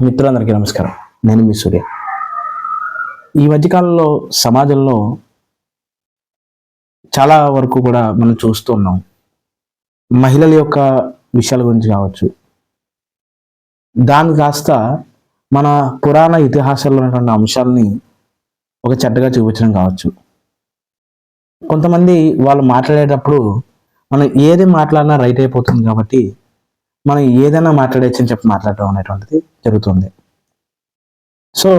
మిత్రులందరికీ నమస్కారం. నేను మీ సూర్య. ఈ మధ్యకాలంలో సమాజంలో చాలా వరకు కూడా మనం చూస్తూ ఉన్నాం. మహిళల యొక్క విషయాల గురించి కావచ్చు. దాని కాస్త మన పురాణ ఇతిహాసాల్లో ఉన్నటువంటి అంశాలని ఒక చెడ్డగా చూపించడం కావచ్చు. కొంతమంది వాళ్ళు మాట్లాడేటప్పుడు మనం ఏది మాట్లాడినా రైట్ అయిపోతుంది కాబట్టి మనం ఏదైనా మాట్లాడచ్చు అని చెప్పి మాట్లాడటం అనేటువంటిది జరుగుతుంది. సో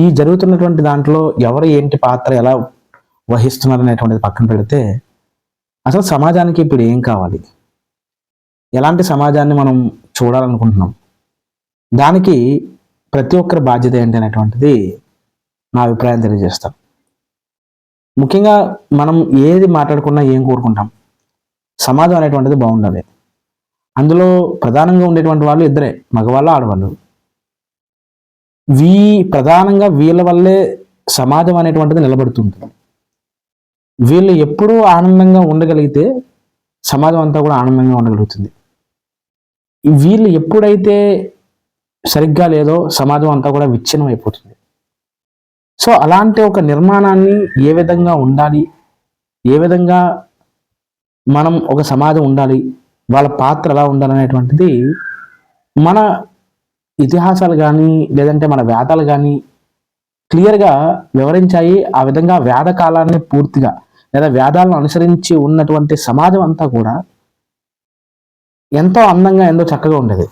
ఈ జరుగుతున్నటువంటి దాంట్లో ఎవరు ఏంటి పాత్ర ఎలా వహిస్తున్నారు అనేటువంటిది పక్కన పెడితే అసలు సమాజానికి ఇప్పుడు ఏం కావాలి? ఎలాంటి సమాజాన్ని మనం చూడాలనుకుంటున్నాం? దానికి ప్రతి ఒక్కరి బాధ్యత ఏంటి అనేటువంటిది నా అభిప్రాయం తెలియజేస్తాం ముఖ్యంగా మనం ఏది మాట్లాడుకున్నా ఏం కోరుకుంటాం? సమాజం అనేటువంటిది బాగుండాలి. అందులో ప్రధానంగా ఉండేటువంటి వాళ్ళు ఇద్దరే మగవాళ్ళు ఆడవాళ్ళు. వీ ప్రధానంగా వీళ్ళ వల్లే సమాజం అనేటువంటిది నిలబడుతుంది. వీళ్ళు ఎప్పుడూ ఆనందంగా ఉండగలిగితే సమాజం అంతా కూడా ఆనందంగా ఉండగలుగుతుంది. వీళ్ళు ఎప్పుడైతే సరిగ్గా లేదో సమాజం అంతా కూడా విచ్ఛిన్నం అయిపోతుంది సో అలాంటి ఒక నిర్మాణాన్ని ఏ విధంగా ఉండాలి ఏ విధంగా మనం ఒక సమాజం ఉండాలి వాళ్ళ పాత్ర ఎలా ఉండాలనేటువంటిది మన ఇతిహాసాలు కానీ లేదంటే మన వేదాలు కానీ క్లియర్గా వివరించాయి. ఆ విధంగా వేద కాలాన్ని పూర్తిగా లేదా వేదాలను అనుసరించి ఉన్నటువంటి సమాజం అంతా కూడా ఎంతో అందంగా ఎంతో చక్కగా ఉండేది.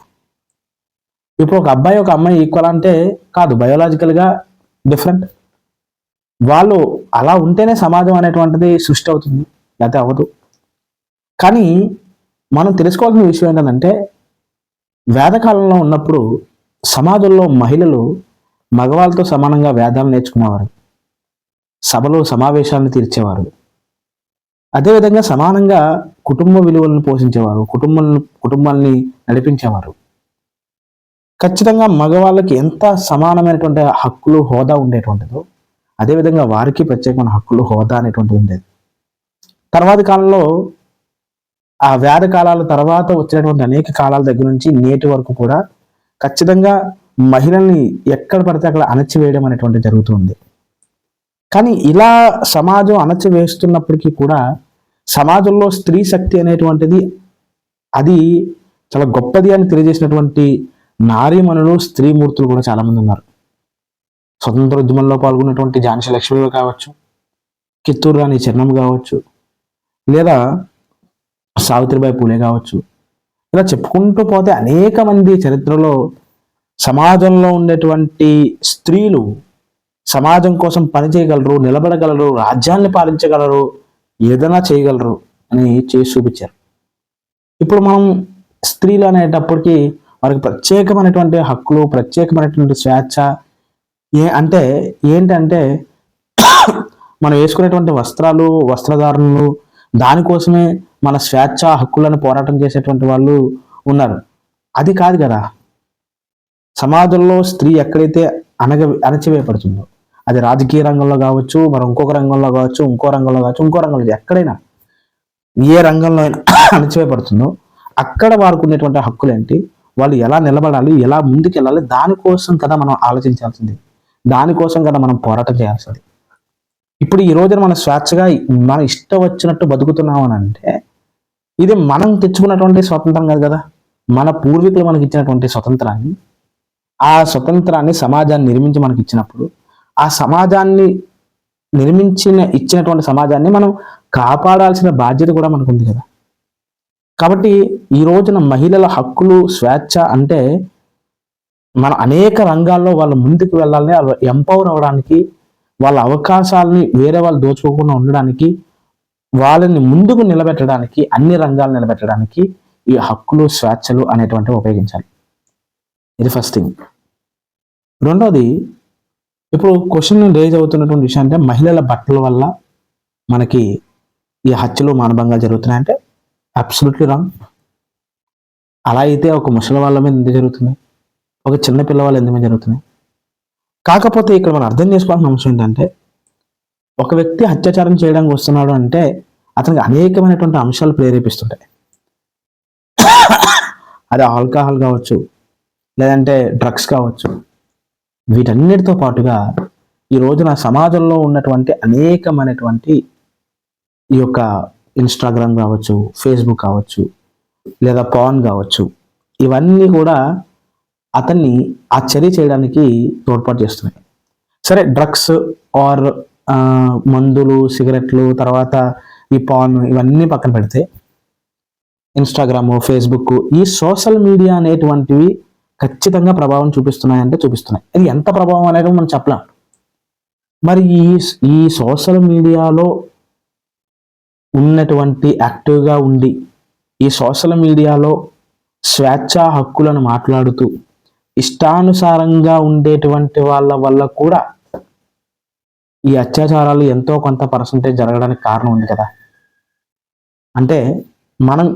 ఇప్పుడు ఒక అబ్బాయి ఒక అమ్మాయి ఈక్వల్ అంటే కాదు బయోలాజికల్గా డిఫరెంట్ వాళ్ళు అలా ఉంటేనే సమాజం అనేటువంటిది సృష్టి అవుతుంది లేకపోతే అవ్వదు. కానీ మనం తెలుసుకోవాల్సిన విషయం ఏంటంటే వేదకాలంలో ఉన్నప్పుడు సమాజంలో మహిళలు మగవాళ్ళతో సమానంగా వేదాలు నేర్చుకునేవారు. సభలో సమావేశాలను తీర్చేవారు. అదేవిధంగా సమానంగా కుటుంబ విలువలను పోషించేవారు కుటుంబం కుటుంబాన్ని నడిపించేవారు. ఖచ్చితంగా మగవాళ్ళకి ఎంత సమానమైనటువంటి హక్కులు హోదా ఉండేటువంటిదో అదేవిధంగా వారికి ప్రత్యేకమైన హక్కులు హోదా అనేటువంటిది ఉండేది. తర్వాతి కాలంలో ఆ వేద కాలాల తర్వాత వచ్చినటువంటి అనేక కాలాల దగ్గర నుంచి నేటి వరకు కూడా ఖచ్చితంగా మహిళల్ని ఎక్కడ పడితే అక్కడ అణచివేయడం అనేటువంటి జరుగుతుంది. కానీ ఇలా సమాజం అణచివేస్తున్నప్పటికీ కూడా సమాజంలో స్త్రీ శక్తి అనేటువంటిది అది చాలా గొప్పది అని తెలియజేసినటువంటి నారీమణులు స్త్రీమూర్తులు కూడా చాలామంది ఉన్నారు. స్వతంత్ర ఉద్యమంలో పాల్గొన్నటువంటి ఝాన్సీ లక్ష్మీబాయి కావచ్చు కిత్తూరు రాణి చిన్నం కావచ్చు లేదా సావిత్రిబాయి పూలే కావచ్చు. ఇలా చెప్పుకుంటూ పోతే అనేక మంది చరిత్రలో సమాజంలో ఉండేటువంటి స్త్రీలు సమాజం కోసం పనిచేయగలరు నిలబడగలరు రాజ్యాన్ని పాలించగలరు ఏదైనా చేయగలరు అని చేసి చూపించారు. ఇప్పుడు మనం స్త్రీలు అనేటప్పటికీ వారికి ప్రత్యేకమైనటువంటి హక్కులు ప్రత్యేకమైనటువంటి స్వేచ్ఛ ఏ అంటే ఏంటంటే మనం వేసుకునేటువంటి వస్త్రాలు వస్త్రధారణలు దానికోసమే మన స్వేచ్ఛ హక్కులను పోరాటం చేసేటువంటి వాళ్ళు ఉన్నారు. అది కాదు కదా. సమాజంలో స్త్రీ ఎక్కడైతే అనగ అణచివేయబడుతుందో అది రాజకీయ రంగంలో కావచ్చు మరి ఇంకొక రంగంలో కావచ్చు ఇంకో రంగంలో కావచ్చు ఇంకో రంగంలో ఎక్కడైనా ఏ రంగంలో అయినా అణచివేయబడుతుందో అక్కడ వారికి ఉన్నటువంటి హక్కులు ఏంటి? వాళ్ళు ఎలా నిలబడాలి ఎలా ముందుకెళ్ళాలి దానికోసం కదా మనం ఆలోచించాల్సింది. దానికోసం కదా మనం పోరాటం చేయాల్సింది. ఇప్పుడు ఈ రోజున మనం స్వేచ్ఛగా మన ఇష్టం వచ్చినట్టు బతుకుతున్నామని అంటే ఇది మనం తెచ్చుకున్నటువంటి స్వతంత్రం కాదు కదా. మన పూర్వీకులు మనకి ఇచ్చినటువంటి స్వతంత్రాన్ని ఆ స్వతంత్రాన్ని సమాజాన్ని నిర్మించి మనకి ఇచ్చినప్పుడు ఆ సమాజాన్ని నిర్మించిన ఇచ్చినటువంటి సమాజాన్ని మనం కాపాడాల్సిన బాధ్యత కూడా మనకు ఉంది కదా. కాబట్టి ఈ రోజున మహిళల హక్కులు స్వేచ్ఛ అంటే మన అనేక రంగాల్లో వాళ్ళు ముందుకు వెళ్ళాలని ఎంపవర్ అవ్వడానికి వాళ్ళ అవకాశాలని వేరే వాళ్ళు దోచుకోకుండా ఉండడానికి వాళ్ళని ముందుకు నిలబెట్టడానికి అన్ని రంగాలు నిలబెట్టడానికి ఈ హక్కులు స్వేచ్ఛలు అనేటువంటివి ఉపయోగించాలి. ఇది ఫస్ట్ థింగ్ రెండవది ఇప్పుడు క్వశ్చన్ రేజ్ అవుతున్నటువంటి విషయం అంటే మహిళల బట్టల వల్ల మనకి ఈ హత్యలు మానభంగాలు జరుగుతున్నాయంటే అబ్సల్యూట్లీ రాంగ్ అలా అయితే ఒక ముసలి వాళ్ళ మీద ఎందుకు జరుగుతుంది ఒక చిన్న పిల్లవాళ్ళు ఎందుకు జరుగుతున్నాయి? కాకపోతే ఇక్కడ మనం అర్థం చేసుకోవాల్సిన అంశం ఏంటంటే ఒక వ్యక్తి అత్యాచారం చేయడానికి వస్తున్నాడు అంటే అతనికి అనేకమైనటువంటి అంశాలు ప్రేరేపిస్తుంటాయి. అది ఆల్కహాల్ కావచ్చు లేదంటే డ్రగ్స్ కావచ్చు. వీటన్నిటితో పాటుగా ఈ రోజున సమాజంలో ఉన్నటువంటి అనేకమైనటువంటి ఈ యొక్క ఇన్స్టాగ్రామ్ కావచ్చు ఫేస్బుక్ కావచ్చు లేదా పాన్ కావచ్చు ఇవన్నీ కూడా అతన్ని ఆ చర్య చేయడానికి తోడ్పాటు చేస్తున్నాయి. సరే డ్రగ్స్ ఆర్ మందులు సిగరెట్లు తర్వాత ఈ పాన్ ఇవన్నీ పక్కన పెడితే ఇన్స్టాగ్రాము ఫేస్బుక్ ఈ సోషల్ మీడియా అనేటువంటివి ఖచ్చితంగా ప్రభావం చూపిస్తున్నాయంటే చూపిస్తున్నాయి. అది ఎంత ప్రభావం అనేది మనం చెప్పలేం. మరి ఈ ఈ సోషల్ మీడియాలో ఉన్నటువంటి యాక్టివ్గా ఉండి ఈ సోషల్ మీడియాలో స్వేచ్ఛా హక్కులను మాట్లాడుతూ ఇష్టానుసారంగా ఉండేటువంటి వాళ్ళ వల్ల కూడా ఈ అత్యాచారాలు ఎంతో కొంత పర్సంటేజ్ జరగడానికి కారణం ఉంది కదా. అంటే మనం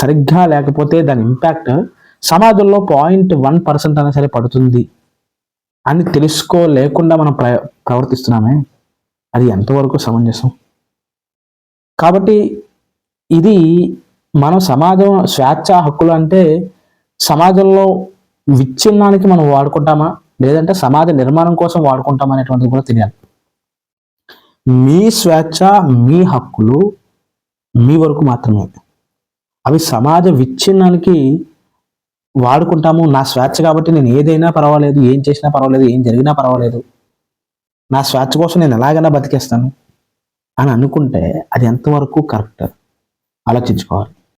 సరిగ్గా లేకపోతే దాని ఇంపాక్ట్ సమాజంలో పాయింట్ వన్ పర్సెంట్ అయినా సరే పడుతుంది అని తెలుసుకోలేకుండా మనం ప్ర ప్రవర్తిస్తున్నామే. అది ఎంతవరకు సమంజసం? కాబట్టి ఇది మనం సమాజం స్వేచ్ఛ హక్కులు అంటే సమాజంలో విచ్ఛిన్నానికి మనం వాడుకుంటామా? లేదంటే సమాజ నిర్మాణం కోసం వాడుకుంటామా అనేటువంటిది కూడా తెలియాలి. మీ స్వేచ్ఛ మీ హక్కులు మీ వరకు మాత్రమే. అవి సమాజ విచ్ఛిన్నానికి వాడుకుంటాము. నా స్వేచ్ఛ కాబట్టి నేను ఏదైనా పర్వాలేదు ఏం చేసినా పర్వాలేదు ఏం జరిగినా పర్వాలేదు. నా స్వేచ్ఛ కోసం నేను ఎలాగైనా బతికేస్తాను అని అనుకుంటే అది ఎంతవరకు కరెక్ట్? ఆలోచించుకోవాలి.